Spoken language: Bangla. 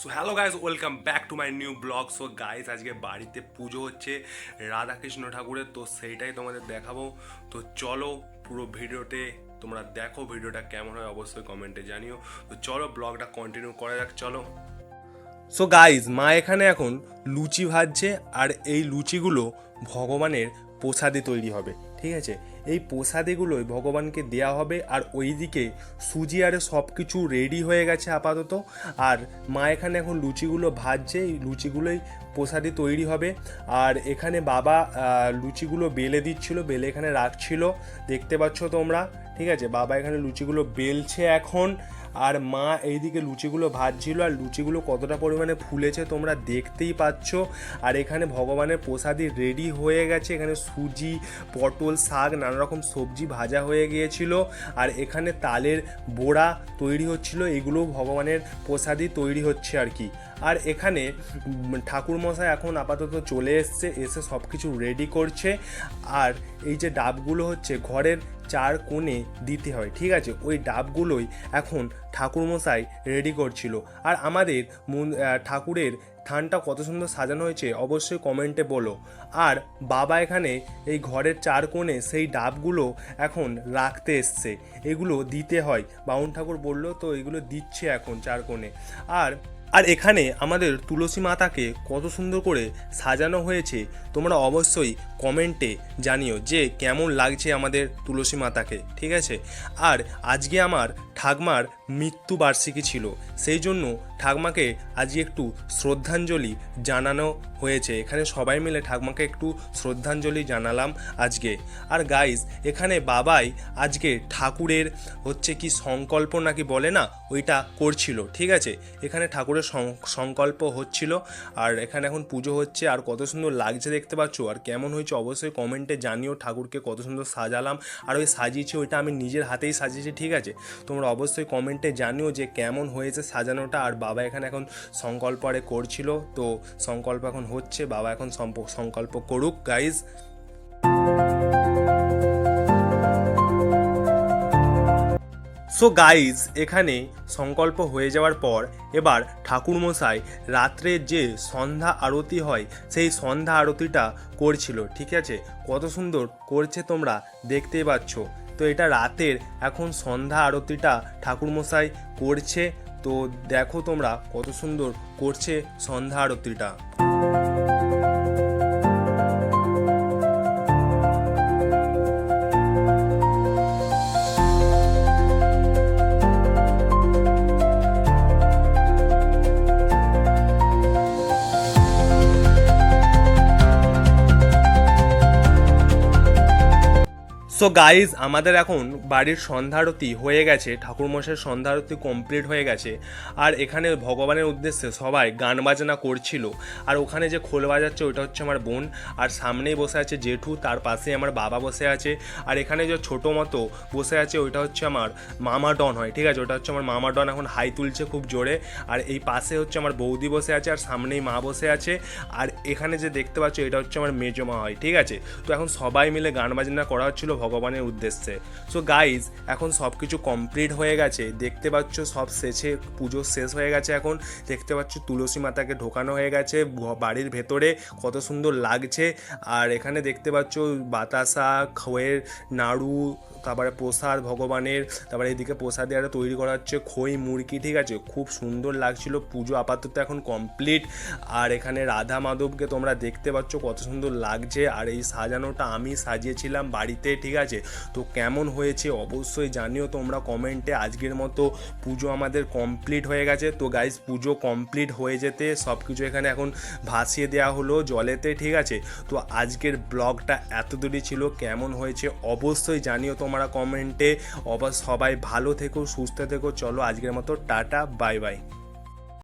So hello guys welcome back to my new blog so guys আজকে বাড়িতে পুজো হচ্ছে রাধাকৃষ্ণ ঠাকুরের। তো সেইটাই তোমাদের দেখাবো। তো চলো পুরো ভিডিওতে তোমরা দেখো ভিডিওটা কেমন হয়, অবশ্যই কমেন্টে জানিও। তো চলো ব্লগটা কন্টিনিউ করা যাক, চলো। সো গাইজ মা এখানে এখন লুচি ভাজছে আর এই লুচিগুলো ভগবানের প্রসাদে তৈরি হবে। ঠিক আছে? এই প্রসাদেগুলোই ভগবানকে দেয়া হবে আর ওইদিকে সুজি আর সব কিছু রেডি হয়ে গেছে আপাতত। আর মা এখানে এখন লুচিগুলো ভাজছে, এই লুচিগুলোই প্রসাদে তৈরি হবে। আর এখানে বাবা লুচিগুলো বেলে দিচ্ছিল, বেলে এখানে রাখছিল। দেখতে পাচ্ছ তোমরা? ঠিক আছে? বাবা এখানে লুচিগুলো বেলছে এখন, আর মা এইদিকে লুচিগুলো ভাজছিল, আর লুচিগুলো কতটা পরিমাণে ফুলেছে তোমরা দেখতেই পাচ্ছ। আর এখানে ভগবানের প্রসাদি রেডি হয়ে গেছে। এখানে সুজি, পটল, শাক নানা রকম সবজি ভাজা হয়ে গিয়েছিল। আর এখানে তালের বোড়া তৈরি হচ্ছিল এগুলো ভগবানের প্রসাদি তৈরি হচ্ছে আর কি। আর এখানে ঠাকুর মশাই এখন আপাতত চলে এসছে, এসে সব কিছু রেডি করছে। আর এই যে ডাবগুলো হচ্ছে, ঘরের চার কোণে দিতে হয়, ঠিক আছে? ওই ডাবগুলোই এখন ঠাকুরমশাই রেডি করছিল। আর আমাদের ঠাকুরের থানটা কত সুন্দর সাজানো হয়েছে, অবশ্যই কমেন্টে বলো। আর বাবা এখানে এই ঘরের চার কোণে সেই ডাবগুলো এখন রাখতে এসছে। এগুলো দিতে হয়। বাউন ঠাকুর বলল, তো এগুলো দিচ্ছে এখন চার কোণে। আর আর এখানে আমাদের তুলসী মাতাকে কত সুন্দর করে সাজানো হয়েছে, তোমরা অবশ্যই কমেন্টে জানিও যে কেমন লাগছে আমাদের তুলসী মাতাকে, ঠিক আছে? আর আজকে আমার ঠাকমার মৃত্যুবার্ষিকী ছিল, সেই জন্য ঠাকমাকে আজকে একটু শ্রদ্ধাঞ্জলি জানানো হয়েছে। এখানে সবাই মিলে ঠাকমাকে একটু শ্রদ্ধাঞ্জলি জানালাম আজকে। আর গাইজ এখানে বাবাই আজকে ঠাকুরের হচ্ছে কি সংকল্প নাকি বলে না, ওইটা করছিল, ঠিক আছে? এখানে ঠাকুরের সংকল্প হচ্ছিল, আর এখানে এখন পুজো হচ্ছে, আর কত সুন্দর লাগছে দেখতে পাচ্ছ? আর কেমন হয়েছে অবশ্যই কমেন্টে জানিও, ঠাকুরকে কত সুন্দর সাজালাম। আর ওই সাজিয়েছি, ওইটা আমি নিজের হাতেই সাজিয়েছি, ঠিক আছে? তোমরা অবশ্যই কমেন্টে জানিও যে কেমন হয়েছে সাজানোটা, আর বাবা এখানে এখন সংকল্প আরে করছিল, তো সংকল্প এখন হচ্ছে, বাবা এখন সংকল্প করুক গাইজ সো গাইজ এখানে সংকল্প হয়ে যাওয়ার পর, এবার ঠাকুরমশাই রাত্রে যে সন্ধ্যা আরতি হয়, সেই সন্ধ্যা আরতিটা করছিল, ঠিক আছে? কত সুন্দর করছে তোমরা দেখতেই পাচ্ছ। তো এটা রাতের এখন সন্ধ্যা আরতিটা ঠাকুরমশাই করছে তো দেখো তোমরা কত সুন্দর করছে সন্ধ্যা আরতিটা। সো গাইজ আমাদের এখন বাড়ির সন্ধ্যারতি হয়ে গেছে, ঠাকুরমশাইয়ের সন্ধ্যারতি কমপ্লিট হয়ে গেছে। আর এখানে ভগবানের উদ্দেশ্যে সবাই গান বাজনা করছিল। আর ওখানে যে খোল বাজাচ্ছে, ওইটা হচ্ছে আমার বোন। আর সামনেই বসে আছে জেঠু, তার পাশে আমার বাবা বসে আছে। আর এখানে যে ছোটো মতো বসে আছে, ওইটা হচ্ছে আমার মামা ডন হয়, ঠিক আছে? ওটা হচ্ছে আমার মামা ডন এখন হাই তুলছে খুব জোরে। আর এই পাশে হচ্ছে আমার বৌদি বসে আছে, আর সামনেই মা বসে আছে। আর এখানে যে দেখতে পাচ্ছ, এটা হচ্ছে আমার মেজো মা হয়, ঠিক আছে? তো এখন সবাই মিলে গান বাজনা করা হচ্ছিল ভগবানের উদ্দেশ্যে। সো গাইজ এখন সব কিছু কমপ্লিট হয়ে গেছে। দেখতে পাচ্ছ সব শেষে পুজো শেষ হয়ে গেছে এখন। দেখতে পাচ্ছ তুলসী মাতাকে ঢোকানো হয়ে গেছে বাড়ির ভেতরে। কত সুন্দর লাগছে। আর এখানে দেখতে পাচ্ছ বাতাসা, খয়ের নাড়ু, তারপরে প্রসাদ ভগবানের। তারপরে এদিকে প্রসাদে আরও তৈরি করা হচ্ছে খই, মুরগি, ঠিক আছে? খুব সুন্দর লাগছিল। পুজো আপাতত এখন কমপ্লিট আর এখানে রাধা মাধবকে তোমরা দেখতে পাচ্ছ কত সুন্দর লাগছে। আর এই সাজানোটা আমি সাজিয়েছিলাম বাড়িতে, ঠিক আছে। তো কেমন হয়েছে অবশ্যই জানিও তোমরা কমেন্টে। আজকের মতো পুজো আমাদের কমপ্লিট হয়ে গেছে। তো গাইজ পুজো কমপ্লিট হয়ে যেতে সব কিছু এখানে এখন ভাসিয়ে দেওয়া হলো জলেতে, ঠিক আছে? তো আজকের ব্লগটা এত দূরই ছিল। কেমন হয়েছে অবশ্যই জানিও তোমরা কমেন্টে। অবশ্য সবাই ভালো থেকো, সুস্থ থেকো। চলো আজকের মতো টাটা বাই বাই